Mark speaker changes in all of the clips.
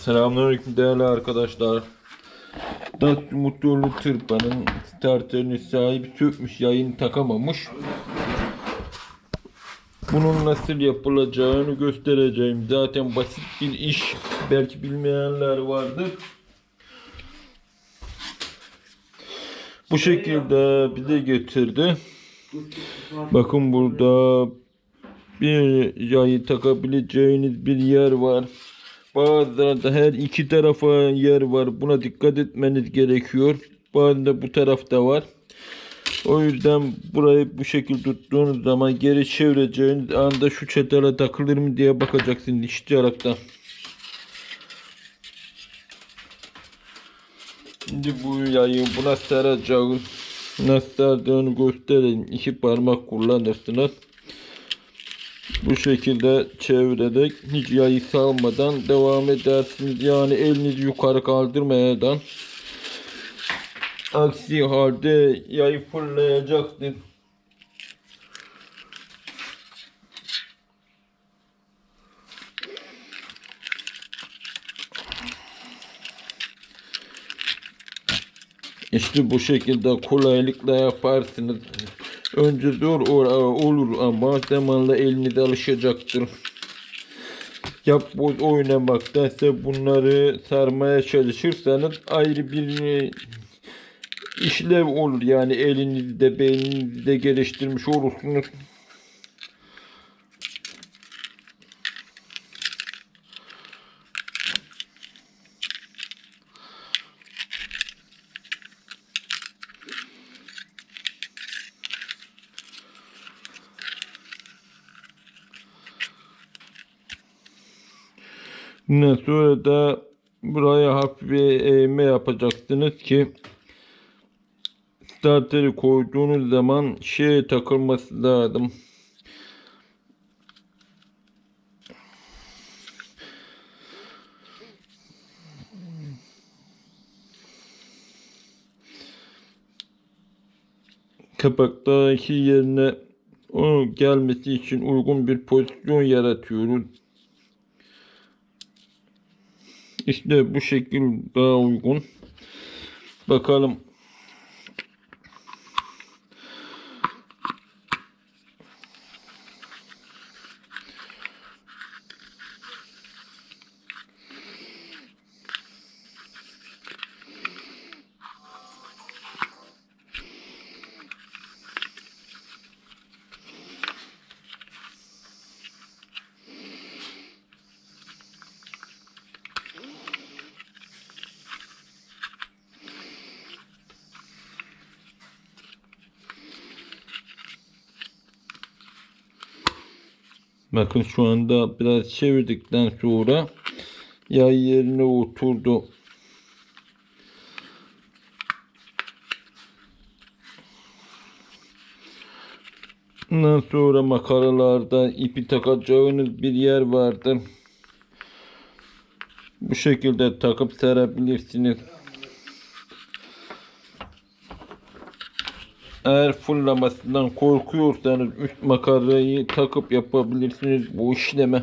Speaker 1: Selamünaleyküm değerli arkadaşlar. Dat Mutlu Tırpan'ın starterini sahibi sökmüş yayını takamamış. Bunun nasıl yapılacağını göstereceğim. Zaten basit bir iş. Belki bilmeyenler vardır. Bu şekilde bize getirdi. Bakın burada bir yayı takabileceğiniz bir yer var. Bazılarında her iki tarafa yer var. Buna dikkat etmeniz gerekiyor. Bazılarında bu tarafta var. O yüzden burayı bu şekilde tuttuğunuz zaman geri çevireceğiniz anda şu çetele takılır mı diye bakacaksınız iç tarafta. Şimdi bu yayı buna saracağız. Nasıl sardığını göstereyim. İki parmak kullanırsınız. Bu şekilde çevirerek hiç yayı salmadan devam edersiniz. Yani elinizi yukarı kaldırmayadan. Aksi halde yayı fırlayacaktır. İşte bu şekilde kolaylıkla yaparsınız. Önce zor ol- olur ama zamanla elinize alışacaktır. Yapboz oynamaktansa bunları sarmaya çalışırsanız ayrı bir e, işlev olur. Yani elinizde beyninizde geliştirmiş olursunuz. Bundan sonra da buraya hafif bir eğme yapacaksınız ki starteri koyduğunuz zaman şeye takılması lazım. Kapaktaki yerine o gelmesi için uygun bir pozisyon yaratıyoruz. İşte bu şekil daha uygun. Bakalım. Bakın şu anda biraz çevirdikten sonra yay yerine oturdu. Ondan sonra makaralarda ipi takacağınız bir yer vardır. Bu şekilde takıp sarabilirsiniz. Eğer fırlamasından korkuyorsanız üst makarayı takıp yapabilirsiniz bu işleme.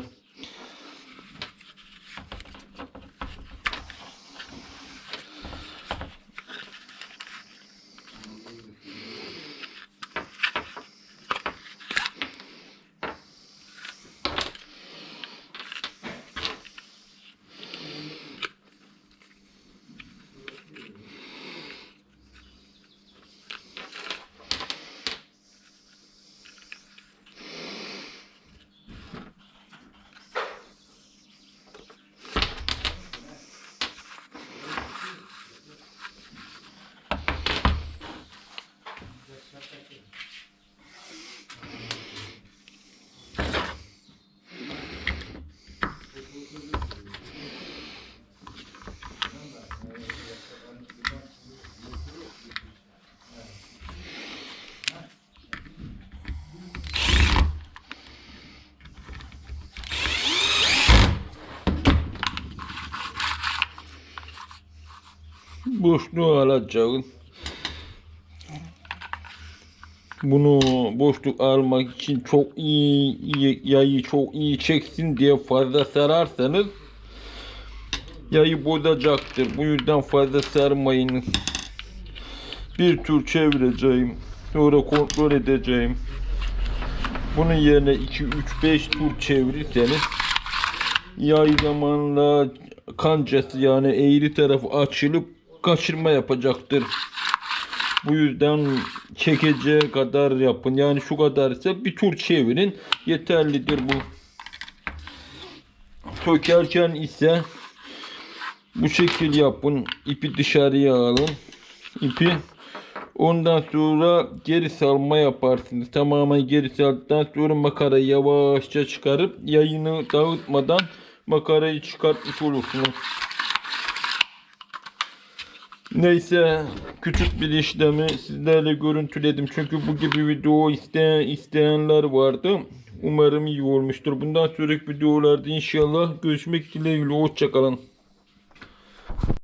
Speaker 1: Boşluğu alacağız. Bunu boşluk almak için çok iyi, iyi yayı çok iyi çeksin diye fazla sararsanız yayı bozacaktır. Bu yüzden fazla sarmayın. Bir tur çevireceğim. Sonra kontrol edeceğim. Bunun yerine 2 3 5 tur çevirirseniz yay zamanla kancası yani eğri tarafı açılıp kaçırma yapacaktır. Bu yüzden çekeceği kadar yapın. Yani şu kadar ise bir tur çevirin. Yeterlidir bu. Sökerken ise bu şekil yapın. İpi dışarıya alın. İpi Ondan sonra geri salma yaparsınız. Tamamen geri saldıktan sonra makarayı yavaşça çıkarıp yayını dağıtmadan makarayı çıkartmış olursunuz. Neyse küçük bir işlemi sizlerle görüntüledim. Çünkü bu gibi video isteyen, isteyenler vardı. Umarım iyi olmuştur. Bundan sonraki videolarda inşallah görüşmek dileğiyle. Hoşçakalın.